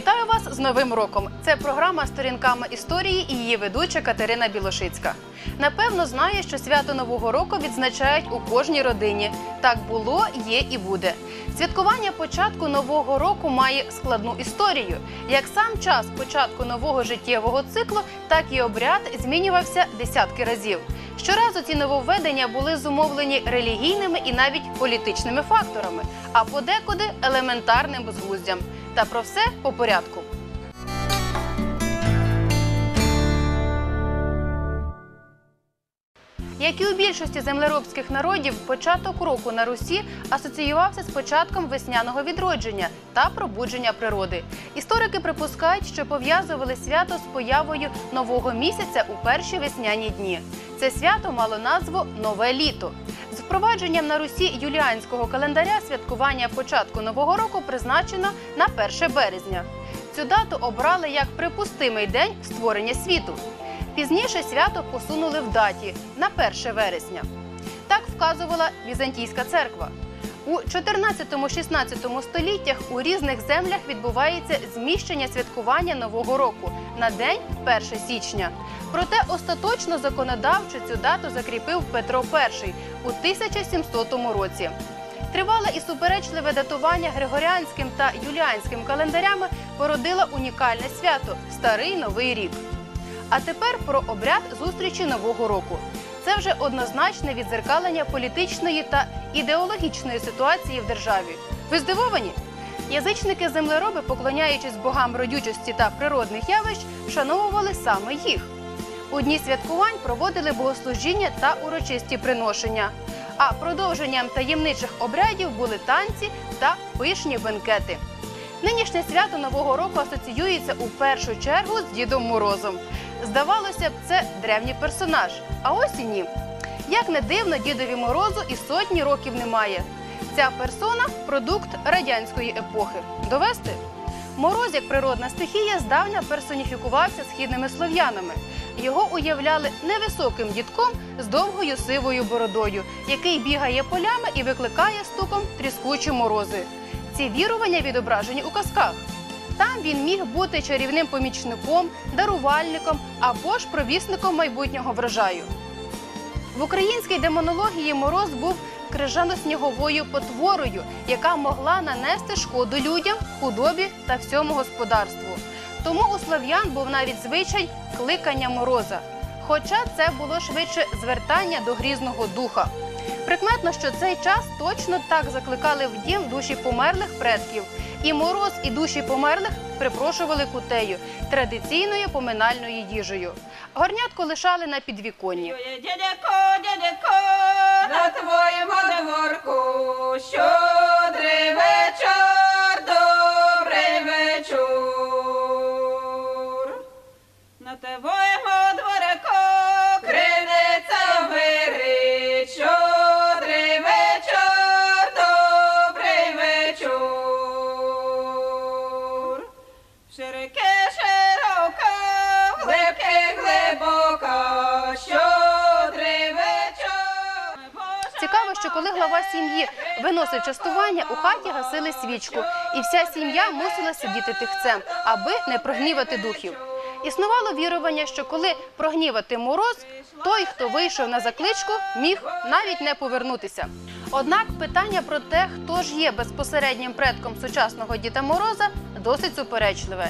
Вітаю вас з Новим роком. Це програма Сторінками історії і її ведуча Катерина Білошицька. Напевно, знає, що свято Нового року відзначають у кожній родині. Так було, є і буде. Святкування початку нового року має складну історію. Як сам час початку нового життєвого циклу, так і обряд змінювався десятки разів. Щоразу ці нововведення були зумовлені релігійними і навіть політичними факторами, а подекуди елементарним безглуздям. Та про все по порядку. Як і у більшості землеробських народів, початок року на Русі асоціювався з початком весняного відродження та пробудження природи. Історики припускають, що пов'язували свято з появою нового місяця у перші весняні дні. Це свято мало назву Нове літо. З впровадженням на Русі юліанського календаря святкування початку нового року призначено на 1 березня. Цю дату обрали як припустимий день створення світу. Пізніше свято посунули в даті на 1 вересня. Так вказувала Візантійська церква. У 14-16 століттях у різних землях відбувається зміщення святкування Нового року на день 1 січня. Проте остаточно законодавчо цю дату закріпив Петро І у 1700 році. Тривале і суперечливе датування григоріанським та юліанським календарями породило унікальне свято Старий Новий рік. А тепер про обряд зустрічі Нового року. Це вже однозначне відзеркалення політичної та ідеологічної ситуації в державі. Ви здивовані? Язичники землероби, поклоняючись богам родючості та природних явищ, вшановували саме їх. У дні святкувань проводили богослужіння та урочисті приношення. А продовженням таємничих обрядів були танці та пишні бенкети. Нинішнє свято Нового року асоціюється у першу чергу з Дідом Морозом. Здавалося б, це древній персонаж. А ось і ні. Як не дивно, дідові морозу і сотні років немає. Ця персона продукт радянської епохи. Довести? Мороз, як природна стихія, здавна персоніфікувався східними слов'янами. Його уявляли невисоким дідком з довгою сивою бородою, який бігає полями і викликає стуком тріскучі морози. Ці вірування відображені у казках. Там він міг бути чарівним помічником, дарувальником або ж провісником майбутнього врожаю. В українській демонології мороз був крижано-сніговою потворою, яка могла нанести шкоду людям, худобі та всьому господарству. Тому у слов'ян був навіть звичай кликання мороза. Хоча це було швидше звертання до грізного духа. Прикметно, що цей час точно так закликали в дім душі померлих предків. І мороз, і душі померлих припрошували кутею традиційною поминальною їжею. Горнятку лишали на підвіконні. Дядяко, дядяко, на твоєму дворку щодрий вечір, добрий вечір. На твоєму коли глава сім'ї виносив частування, у хаті гасили свічку, і вся сім'я мусила сидіти тихцем, аби не прогнівати духів. Існувало вірування, що коли прогнівати мороз, той, хто вийшов на закличку, міг навіть не повернутися. Однак питання про те, хто ж є безпосереднім предком сучасного Діда Мороза, досить суперечливе.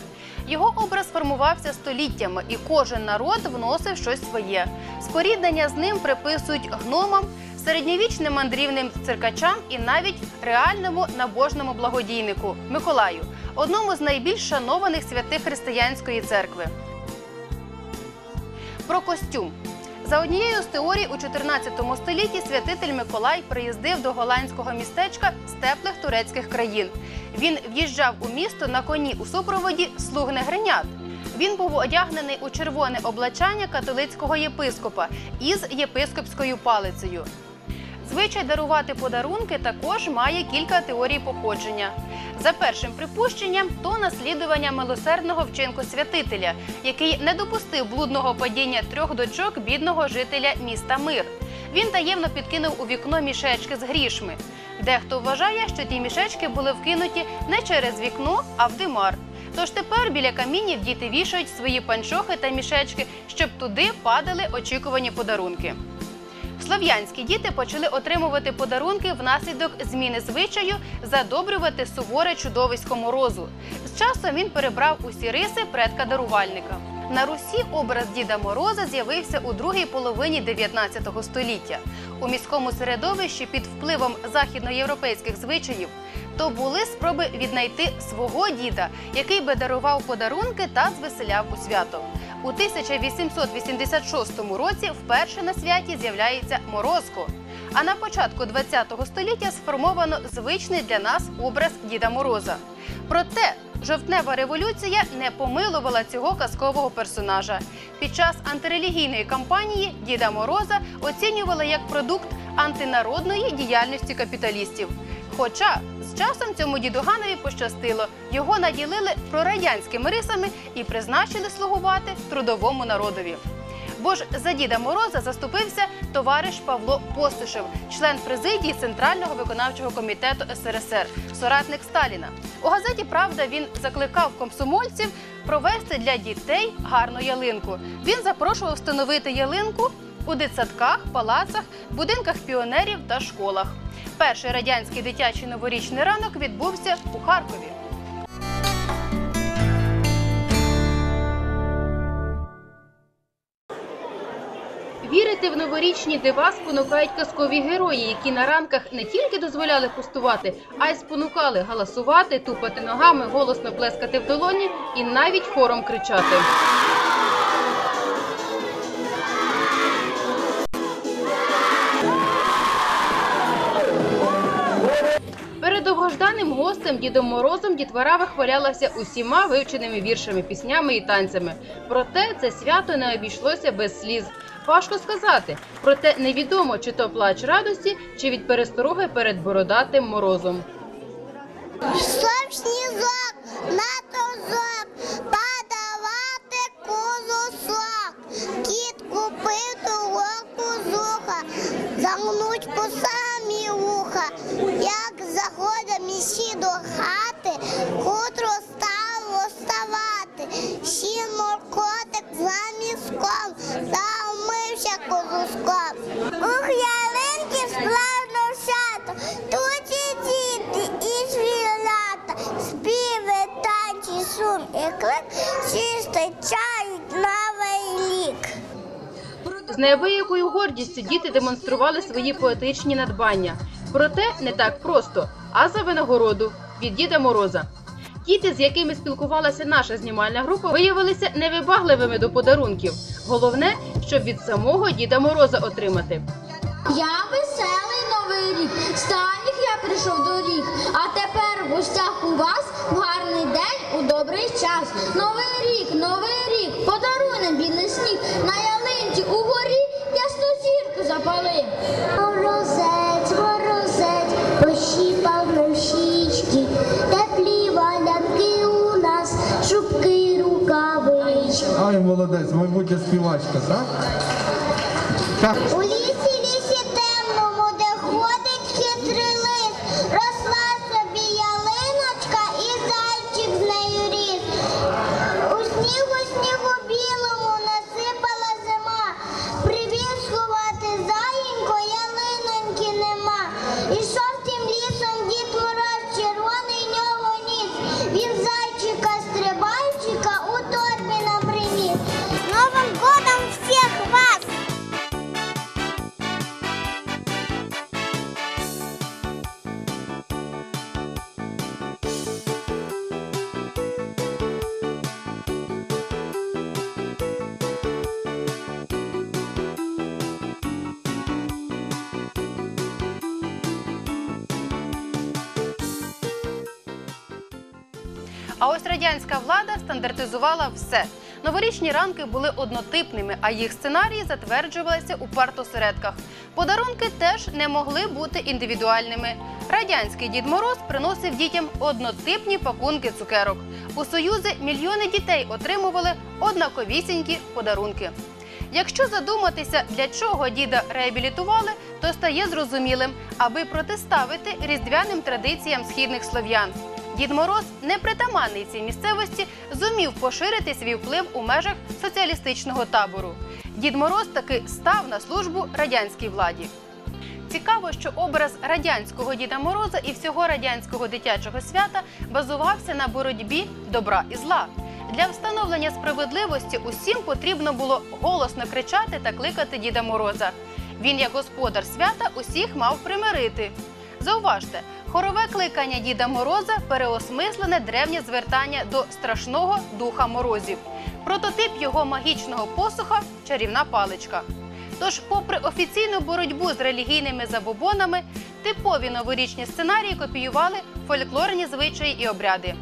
Його образ формувався століттями, і кожен народ вносив щось своє. Споріднення з ним приписують гномам, середньовічним мандрівним циркачам і навіть реальному набожному благодійнику Миколаю, одному з найбільш шанованих святих християнської церкви. Про костюм. За однією з теорій, у 14 столітті святитель Миколай приїздив до голландського містечка з теплих турецьких країн. Він в'їжджав у місто на коні у супроводі слуг негринят. Він був одягнений у червоне облачання католицького єпископа із єпископською палицею. Звичай дарувати подарунки також має кілька теорій походження. За першим припущенням, то наслідування милосердного вчинку святителя, який не допустив блудного падіння трьох дочок бідного жителя міста Мир. Він таємно підкинув у вікно мішечки з грішми. Дехто вважає, що ті мішечки були вкинуті не через вікно, а в димар. Тож тепер біля камінів діти вішають свої панчохи та мішечки, щоб туди падали очікувані подарунки. Слов'янські діти почали отримувати подарунки внаслідок зміни звичаю задобрювати суворе чудовисько морозу. З часом він перебрав усі риси предка дарувальника. На Русі образ Діда Мороза з'явився у другій половині 19 століття. У міському середовищі під впливом західноєвропейських звичаїв то були спроби віднайти свого діда, який би дарував подарунки та звеселяв у свято. У 1886 році вперше на святі з'являється Морозко. А на початку ХХ століття сформовано звичний для нас образ Діда Мороза. Проте жовтнева революція не помилувала цього казкового персонажа. Під час антирелігійної кампанії Діда Мороза оцінювали як продукт антинародної діяльності капіталістів. Хоча з часом цьому дідуганові пощастило, його наділили прорадянськими рисами і призначили слугувати трудовому народові. Бо ж за Діда Мороза заступився товариш Павло Постишев, член президії Центрального виконавчого комітету СРСР, соратник Сталіна. У газеті Правда він закликав комсомольців провести для дітей гарну ялинку. Він запрошував встановити ялинку у дитсадках, палацах, будинках піонерів та школах. Перший радянський дитячий новорічний ранок відбувся у Харкові. Вірити в новорічні дива спонукають казкові герої, які на ранках не тільки дозволяли пустувати, а й спонукали галасувати, тупати ногами, голосно плескати в долоні і навіть хором кричати. Довгожданим гостем Дідом Морозом дітвора вихвалялася усіма вивченими віршами, піснями і танцями. Проте це свято не обійшлося без сліз. Важко сказати, проте невідомо, чи то плач радості, чи від перестороги перед бородатим морозом. Щоб сніжок на тозок подавати. Кіт купив того козуха, загнуть по самі вуха. Як заходить місі до хати, хутро стало вставати. Сіно котик за міском, заумився козуском. Ух, ялинки сплавно свято, тут і діти, і звірята, співи, танці, шум і клик, всі зустрічають новий рік. З неабиякою гордістю діти демонстрували свої поетичні надбання. Проте не так просто, а за винагороду від Діда Мороза. Діти, з якими спілкувалася наша знімальна група, виявилися невибагливими до подарунків. Головне, щоб від самого Діда Мороза отримати. Я веселий новий рік, станіх я прийшов до рік, а тепер в гостях у вас в гарний день у добрий час. Новий рік, новий рік, подаруй нам білий сніг, Морозець, морозець, пощіпав нам щічки, теплі валянки у нас, шубки, рукавички. Ай, молодець, майбутня співачка, так? Так. А ось радянська влада стандартизувала все. Новорічні ранки були однотипними, а їх сценарії затверджувалися у партосередках. Подарунки теж не могли бути індивідуальними. Радянський Дід Мороз приносив дітям однотипні пакунки цукерок. У Союзи мільйони дітей отримували однаковісінькі подарунки. Якщо задуматися, для чого діда реабілітували, то стає зрозумілим, аби протиставити різдвяним традиціям східних слов'ян. Дід Мороз, непритаманний цій місцевості, зумів поширити свій вплив у межах соціалістичного табору. Дід Мороз таки став на службу радянській владі. Цікаво, що образ радянського Діда Мороза і всього радянського дитячого свята базувався на боротьбі добра і зла. Для встановлення справедливості усім потрібно було голосно кричати та кликати Діда Мороза. Він, як господар свята, усіх мав примирити. Зауважте, хорове кликання Діда Мороза переосмислене древнє звертання до страшного духа морозів. Прототип його магічного посуха чарівна паличка. Тож, попри офіційну боротьбу з релігійними забобонами, типові новорічні сценарії копіювали фольклорні звичаї і обряди.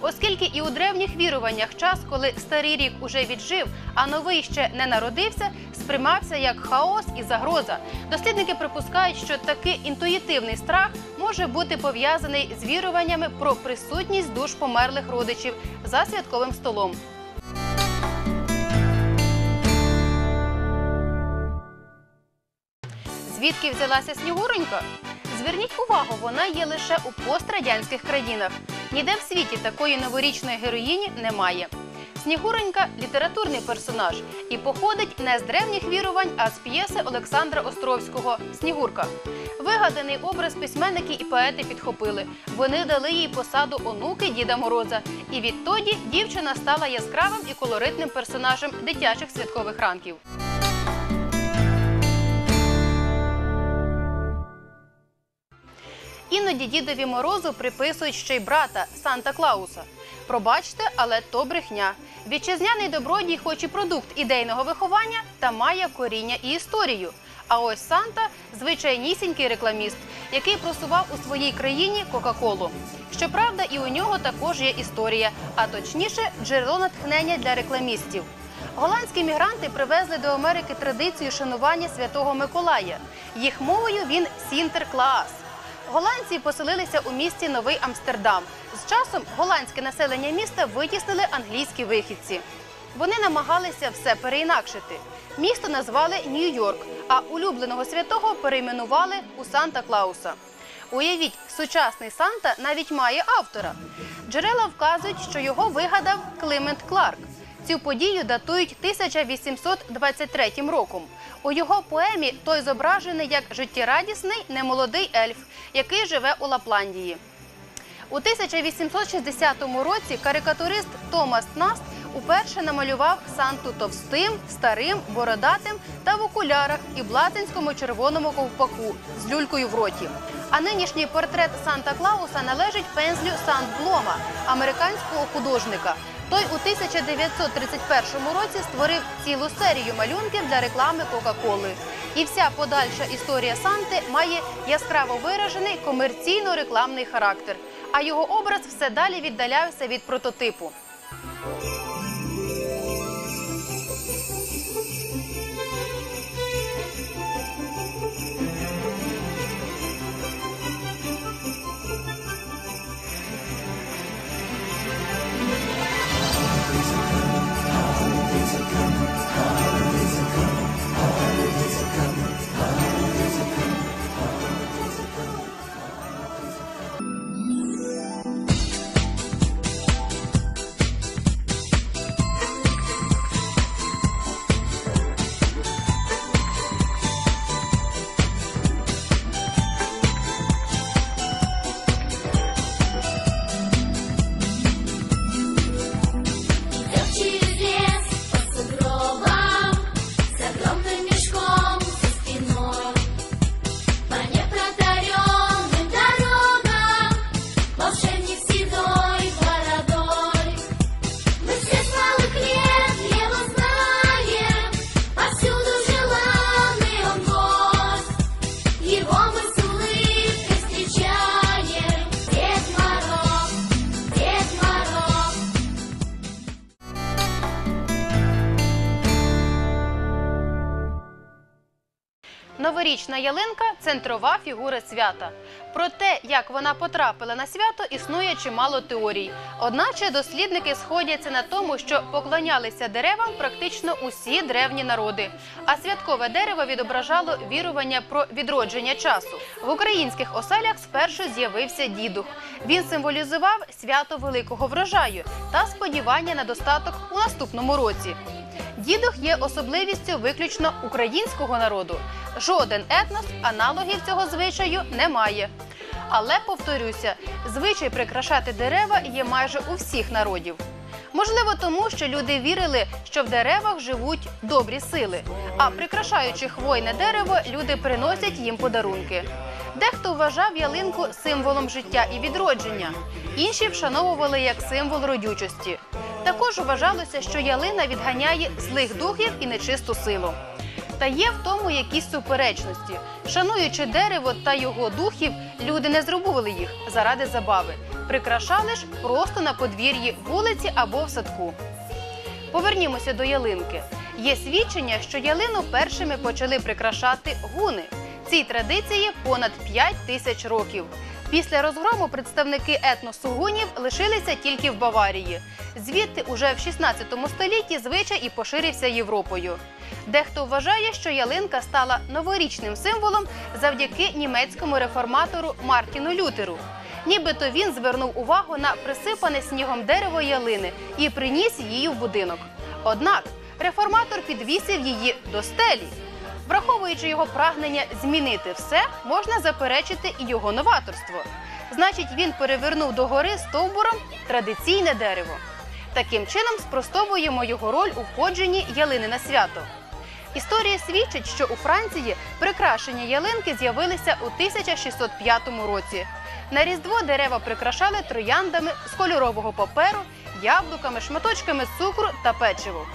Оскільки і у древніх віруваннях час, коли старий рік уже віджив, а новий ще не народився, сприймався як хаос і загроза. Дослідники припускають, що такий інтуїтивний страх може бути пов'язаний з віруваннями про присутність душ померлих родичів за святковим столом. Звідки взялася Снігуронька? Зверніть увагу, вона є лише у пострадянських країнах. Ніде в світі такої новорічної героїні немає. Снігуронька літературний персонаж і походить не з древніх вірувань, а з п'єси Олександра Островського Снігурка. Вигаданий образ письменники і поети підхопили. Вони дали їй посаду онуки Діда Мороза. І відтоді дівчина стала яскравим і колоритним персонажем дитячих святкових ранків. Іноді дідові морозу приписують ще й брата Санта Клауса. Пробачте, але то брехня. Вітчизняний добродій, хоч і продукт ідейного виховання, та має коріння і історію. А ось Санта звичайнісінький рекламіст, який просував у своїй країні Кока-Колу. Щоправда, і у нього також є історія, а точніше, джерело натхнення для рекламістів. Голландські мігранти привезли до Америки традицію шанування святого Миколая. Їх мовою він Сінтерклаас. Голландці поселилися у місті Новий Амстердам. З часом голландське населення міста витіснили англійські вихідці. Вони намагалися все переінакшити. Місто назвали Нью-Йорк, а улюбленого святого перейменували у Санта Клауса. Уявіть, сучасний Санта навіть має автора. Джерела вказують, що його вигадав Климент Кларк. Цю подію датують 1823 роком. У його поемі той зображений як життєрадісний немолодий ельф, який живе у Лапландії. У 1860 році карикатурист Томас Наст уперше намалював Санту товстим, старим, бородатим та в окулярах і блатинському червоному ковпаку з люлькою в роті. А нинішній портрет Санта Клауса належить пензлю Сандблома, американського художника. Той у 1931 році створив цілу серію малюнків для реклами Кока-Коли. І вся подальша історія Санти має яскраво виражений комерційно-рекламний характер. А його образ все далі віддалявся від прототипу. Центрова фігура свята. Про те, як вона потрапила на свято, існує чимало теорій. Одначе дослідники сходяться на тому, що поклонялися деревам практично усі древні народи. А святкове дерево відображало вірування про відродження часу. В українських оселях спершу з'явився дідух. Він символізував свято великого врожаю та сподівання на достаток у наступному році. Дідух є особливістю виключно українського народу. Жоден етнос аналогів цього звичаю не має. Але повторюся, звичай прикрашати дерева є майже у всіх народів. Можливо, тому що люди вірили, що в деревах живуть добрі сили, а прикрашаючи хвойне дерево, люди приносять їм подарунки. Дехто вважав ялинку символом життя і відродження, інші вшановували як символ родючості. Також вважалося, що ялина відганяє злих духів і нечисту силу. Та є в тому якісь суперечності. Шануючи дерево та його духів, люди не зрубували їх заради забави, прикрашали ж просто на подвір'ї вулиці або в садку. Повернімося до ялинки. Є свідчення, що ялину першими почали прикрашати гуни. Цій традиції понад 5 тисяч років. Після розгрому представники етносу гунів лишилися тільки в Баварії. Звідти уже в 16 столітті звичай і поширився Європою. Дехто вважає, що ялинка стала новорічним символом завдяки німецькому реформатору Мартіну Лютеру. Нібито він звернув увагу на присипане снігом дерево ялини і приніс її в будинок. Однак реформатор підвісив її до стелі. Враховуючи його прагнення змінити все, можна заперечити і його новаторство. Значить, він перевернув догори стовбуром традиційне дерево. Таким чином спростовуємо його роль у входженні ялини на свято. Історія свідчить, що у Франції прикрашені ялинки з'явилися у 1605 році. На різдво дерева прикрашали трояндами з кольорового паперу, яблуками, шматочками цукру та печиву.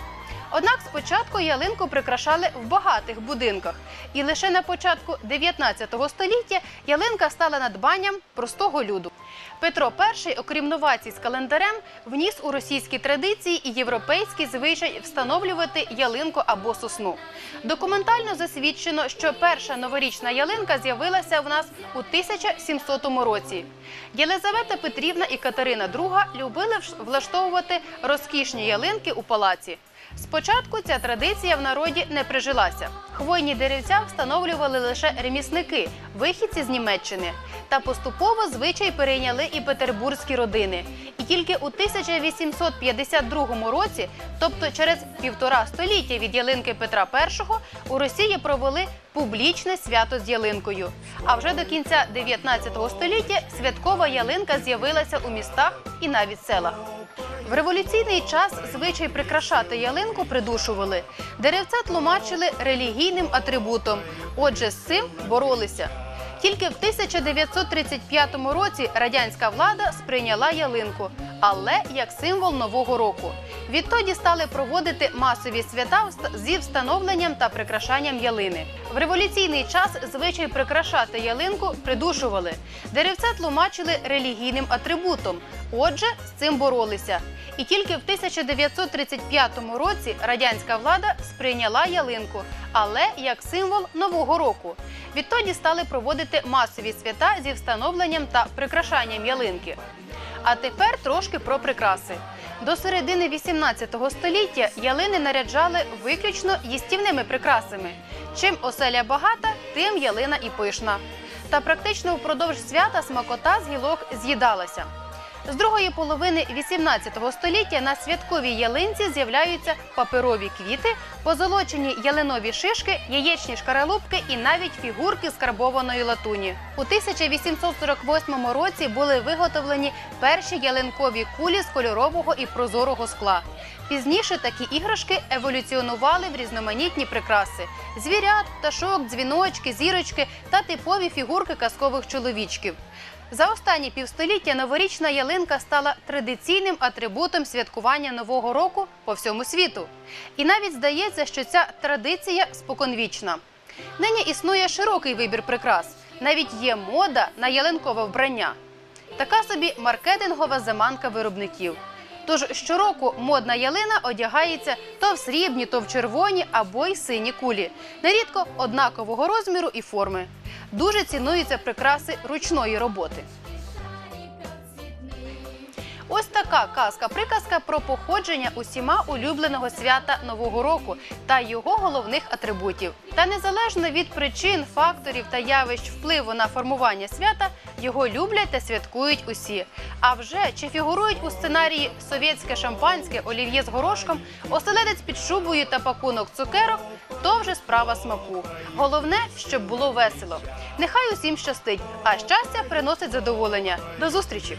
Однак спочатку ялинку прикрашали в багатих будинках, і лише на початку 19 століття ялинка стала надбанням простого люду. Петро І, окрім новацій з календарем, вніс у російські традиції і європейський звичай встановлювати ялинку або сосну. Документально засвідчено, що перша новорічна ялинка з'явилася в нас у 1700 році. Єлизавета Петрівна і Катерина II любили влаштовувати розкішні ялинки у палаці. Спочатку ця традиція в народі не прижилася. Хвойні деревця встановлювали лише ремісники, вихідці з Німеччини. Та поступово звичай перейняли і петербурзькі родини. І тільки у 1852 році, тобто через півтора століття від ялинки Петра І, у Росії провели публічне свято з ялинкою. А вже до кінця 19 століття святкова ялинка з'явилася у містах і навіть селах. В революційний час звичай прикрашати ялинку придушували. Деревця тлумачили релігійним атрибутом. Отже, з цим боролися. Тільки в 1935 році радянська влада сприйняла ялинку, але як символ нового року. Відтоді стали проводити масові свята зі встановленням та прикрашанням ялини. В революційний час звичай прикрашати ялинку придушували. Деревця тлумачили релігійним атрибутом. Отже, з цим боролися. І тільки в 1935 році радянська влада сприйняла ялинку, але як символ нового року. Відтоді стали проводити масові свята зі встановленням та прикрашанням ялинки. А тепер трошки про прикраси. До середини 18 століття ялини наряджали виключно їстівними прикрасами. Чим оселя багата, тим ялина і пишна. Та практично впродовж свята смакота з гілок з'їдалася. З другої половини 18 століття на святковій ялинці з'являються паперові квіти, позолочені ялинові шишки, яєчні шкаралупки і навіть фігурки з карбованої латуні. У 1848 році були виготовлені перші ялинкові кулі з кольорового і прозорого скла. Пізніше такі іграшки еволюціонували в різноманітні прикраси: звірят, пташок, дзвіночки, зірочки та типові фігурки казкових чоловічків. За останні півстоліття новорічна ялинка стала традиційним атрибутом святкування нового року по всьому світу. І навіть здається, що ця традиція споконвічна. Нині існує широкий вибір прикрас. Навіть є мода на ялинкове вбрання. Така собі маркетингова заманка виробників. Тож щороку модна ялина одягається то в срібні, то в червоні або й сині кулі, нерідко однакового розміру і форми. Дуже цінуються прикраси ручної роботи. Ось така казка-приказка про походження усіма улюбленого свята Нового року та його головних атрибутів. Та незалежно від причин, факторів та явищ впливу на формування свята, його люблять та святкують усі. А вже чи фігурують у сценарії совєтське шампанське, олів'є з горошком, оселедець під шубою та пакунок цукерок, то вже справа смаку. Головне, щоб було весело. Нехай усім щастить, а щастя приносить задоволення. До зустрічі!